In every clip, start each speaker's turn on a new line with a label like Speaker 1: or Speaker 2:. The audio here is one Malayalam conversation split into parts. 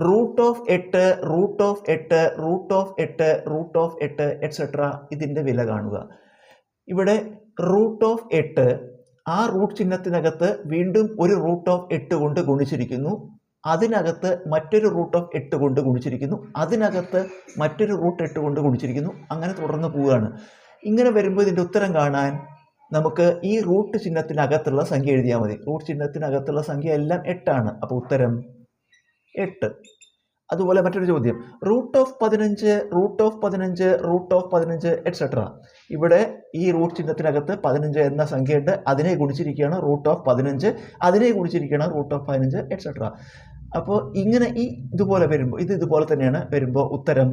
Speaker 1: റൂട്ട് ഓഫ് എട്ട് റൂട്ട് ഓഫ് എട്ട് റൂട്ട് ഓഫ് എട്ട് റൂട്ട് ഓഫ് എട്ട് എക്സെട്ര ഇതിന്റെ വില കാണുക. ഇവിടെ റൂട്ട് ഓഫ് എട്ട് ആ റൂട്ട് ചിഹ്നത്തിനകത്ത് വീണ്ടും ഒരു റൂട്ട് ഓഫ് എട്ട് കൊണ്ട് ഗുണിച്ചിരിക്കുന്നു. അതിനകത്ത് മറ്റൊരു റൂട്ട് ഓഫ് എട്ട് കൊണ്ട് ഗുണിച്ചിരിക്കുന്നു. അതിനകത്ത് മറ്റൊരു റൂട്ട് എട്ട് കൊണ്ട് ഗുണിച്ചിരിക്കുന്നു. അങ്ങനെ തുടർന്ന് പോവുകയാണ്. ഇങ്ങനെ വരുമ്പോൾ ഇതിന്റെ ഉത്തരം കാണാൻ നമുക്ക് ഈ റൂട്ട് ചിഹ്നത്തിനകത്തുള്ള സംഖ്യ എഴുതിയാൽ മതി. റൂട്ട് ചിഹ്നത്തിനകത്തുള്ള സംഖ്യ എല്ലാം എട്ടാണ്. അപ്പോൾ ഉത്തരം എട്ട്. അതുപോലെ മറ്റൊരു ചോദ്യം. റൂട്ട് ഓഫ് പതിനഞ്ച് റൂട്ട് ഓഫ് പതിനഞ്ച് റൂട്ട് ഓഫ് പതിനഞ്ച് എക്സെട്ര ഇവിടെ ഈ റൂട്ട് ചിഹ്നത്തിനകത്ത് പതിനഞ്ച് എന്ന സംഖ്യയുണ്ട്. അതിനെ ഗുണിച്ചിരിക്കുകയാണ് റൂട്ട് ഓഫ് പതിനഞ്ച്. അതിനെ ഗുണിച്ചിരിക്കുകയാണ് റൂട്ട് ഓഫ് പതിനഞ്ച് എക്സെട്ര അപ്പോൾ ഇങ്ങനെ ഈ ഇതുപോലെ വരുമ്പോൾ ഇത് ഇതുപോലെ തന്നെയാണ് വരുമ്പോൾ ഉത്തരം.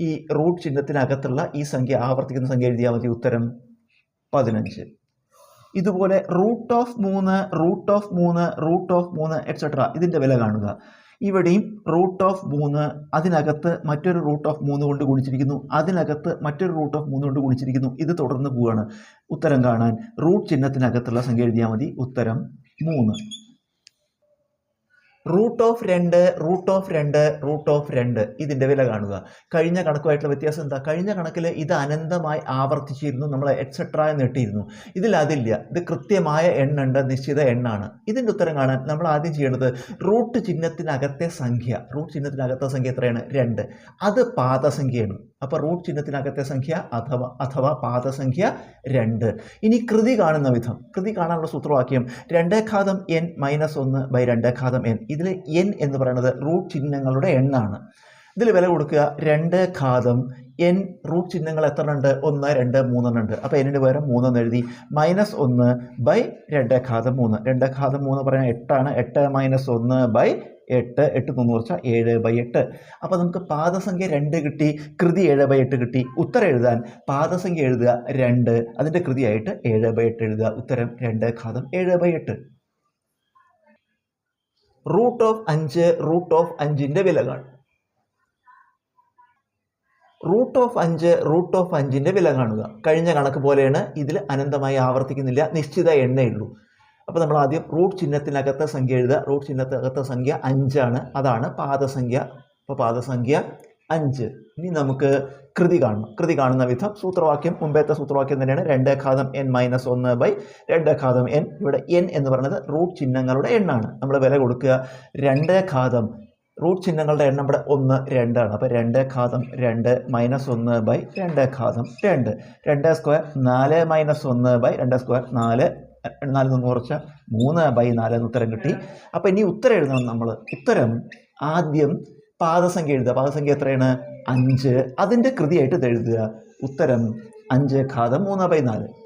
Speaker 1: ഈ റൂട്ട് ചിഹ്നത്തിനകത്തുള്ള ഈ സംഖ്യ ആവർത്തിക്കുന്ന സംഖ്യ എഴുതിയാൽ മതി ഉത്തരം പതിനഞ്ച്. ഇതുപോലെ റൂട്ട് ഓഫ് മൂന്ന് റൂട്ട് ഓഫ് മൂന്ന് റൂട്ട് ഓഫ് മൂന്ന് എക്സെട്ര ഇതിന്റെ വില കാണുക. ഇവിടെയും റൂട്ട് ഓഫ് മൂന്ന് അതിനകത്ത് മറ്റൊരു റൂട്ട് ഓഫ് മൂന്ന് കൊണ്ട് ഗുണിച്ചിരിക്കുന്നു. അതിനകത്ത് മറ്റൊരു റൂട്ട് ഓഫ് മൂന്ന് കൊണ്ട് ഗുണിച്ചിരിക്കുന്നു. ഇത് തുടർന്ന് പോവുകയാണ് ഉത്തരം കാണാൻ റൂട്ട് ചിഹ്നത്തിനകത്തുള്ള സംഖ്യ എഴുതിയാൽ മതി. ഉത്തരം മൂന്ന്. റൂട്ട് ഓഫ് രണ്ട് റൂട്ട് ഓഫ് രണ്ട് റൂട്ട് ഓഫ് രണ്ട്. ഇതിന്റെ വില കാണുക. കഴിഞ്ഞ കണക്കുമായിട്ടുള്ള വ്യത്യാസം എന്താ? കഴിഞ്ഞ കണക്കിൽ ഇത് അനന്തമായി ആവർത്തിച്ചിരുന്നു നമ്മൾ എക്സെട്ര എന്ന് ഇട്ടിരുന്നു. ഇതിൽ അതില്ല. ഇത് കൃത്യമായ എണ്ണുണ്ട് നിശ്ചിത എണ്ണാണ്. ഇതിന്റെ ഉത്തരം കാണാൻ നമ്മൾ ആദ്യം ചെയ്യേണ്ടത് റൂട്ട് ചിഹ്നത്തിനകത്തെ സംഖ്യ. റൂട്ട് ചിഹ്നത്തിനകത്തെ സംഖ്യ എത്രയാണ്? രണ്ട്. അത് പാദസംഖ്യയാണ്. അപ്പോൾ റൂട്ട് ചിഹ്നത്തിനകത്തെ സംഖ്യ അഥവാ അഥവാ പാദസംഖ്യ രണ്ട്. ഇനി കൃതി കാണുന്ന വിധം. കൃതി കാണാനുള്ള സൂത്രവാക്യം രണ്ടേ ഘാതം എൻ മൈനസ് ഒന്ന് ബൈ രണ്ടേ ഘാതം എൻ ഇതിൽ എൻ എന്ന് പറയുന്നത് റൂട്ട് ചിഹ്നങ്ങളുടെ എണ്ണാണ്. ഇതിൽ വില കൊടുക്കുക രണ്ട് ഘാതം എൻ റൂട്ട് ചിഹ്നങ്ങൾ എത്ര ഉണ്ട് ഒന്ന് രണ്ട് മൂന്നെണ്ണം ഉണ്ട് അപ്പോൾ എന്നിന് പകരം മൂന്നെന്ന് എഴുതി. മൈനസ് ഒന്ന് ബൈ രണ്ട് ഘാതം മൂന്ന്. രണ്ട് ഘാതം മൂന്ന് പറയാൻ എട്ടാണ്. എട്ട് മൈനസ് ഒന്ന് ബൈ എട്ട് എട്ട് തൊണ്ണൂറ് കുറച്ചാൽ ഏഴ് ബൈ എട്ട്. അപ്പോൾ നമുക്ക് പാദസംഖ്യ രണ്ട് കിട്ടി കൃതി ഏഴ് ബൈ എട്ട് കിട്ടി. ഉത്തരം എഴുതാൻ പാദസംഖ്യ എഴുതുക രണ്ട് അതിന്റെ കൃതിയായിട്ട് ഏഴ് ബൈ എട്ട് എഴുതുക. ഉത്തരം രണ്ട് ഘാതം ഏഴ് ബൈ എട്ട്. റൂട്ട് ഓഫ് അഞ്ച് റൂട്ട് ഓഫ് അഞ്ചിന്റെ വില കാണും. റൂട്ട് ഓഫ് അഞ്ച് റൂട്ട് ഓഫ് അഞ്ചിന്റെ വില കാണുക. കഴിഞ്ഞ കണക്ക് പോലെയാണ് ഇതിൽ അനന്തമായി ആവർത്തിക്കുന്നില്ല. നിശ്ചിത എണ്ണയുള്ളൂ അപ്പോൾ നമ്മൾ ആദ്യം റൂട്ട് ചിഹ്നത്തിനകത്തെ സംഖ്യ എഴുതുക. റൂട്ട് ചിഹ്നത്തിനകത്തെ സംഖ്യ അഞ്ചാണ്. അതാണ് പാദസംഖ്യ. അപ്പോൾ പാദസംഖ്യ അഞ്ച്. ഇനി നമുക്ക് കൃതി കാണണം. കൃതി കാണുന്ന വിധം സൂത്രവാക്യം മുമ്പത്തെ സൂത്രവാക്യം തന്നെയാണ്. രണ്ട് ഘാതം എൻ മൈനസ് ഒന്ന് ബൈ രണ്ട് ഘാതം എൻ ഇവിടെ എൻ എന്ന് പറയുന്നത് റൂട്ട് ചിഹ്നങ്ങളുടെ എണ്ണാണ്. നമ്മൾ വില കൊടുക്കുക. രണ്ട് ഘാതം. റൂട്ട് ചിഹ്നങ്ങളുടെ എണ്ണം ഇവിടെ ഒന്ന് രണ്ടാണ് അപ്പോൾ രണ്ട് ഘാതം രണ്ട് മൈനസ് ഒന്ന് ബൈ രണ്ട് ഘാതം രണ്ട്. രണ്ട് സ്ക്വയർ നാല് മൈനസ് ഒന്ന് ബൈ രണ്ട് സ്ക്വയർ നാല് നാലിൽ നിന്ന് കുറച്ച് മൂന്ന് ബൈ നാല് എന്ന് ഉത്തരം കിട്ടി. അപ്പോൾ ഇനി ഉത്തരം എഴുതണം നമ്മൾ ഉത്തരം ആദ്യം പാദസംഖ്യ എഴുതുക. പാദസംഖ്യ എത്രയാണ്? അഞ്ച്. അതിന്റെ കൃതിയായിട്ട് ഇത് എഴുതുക. ഉത്തരം അഞ്ച് ഘാതം മൂന്ന് ബൈ നാല്.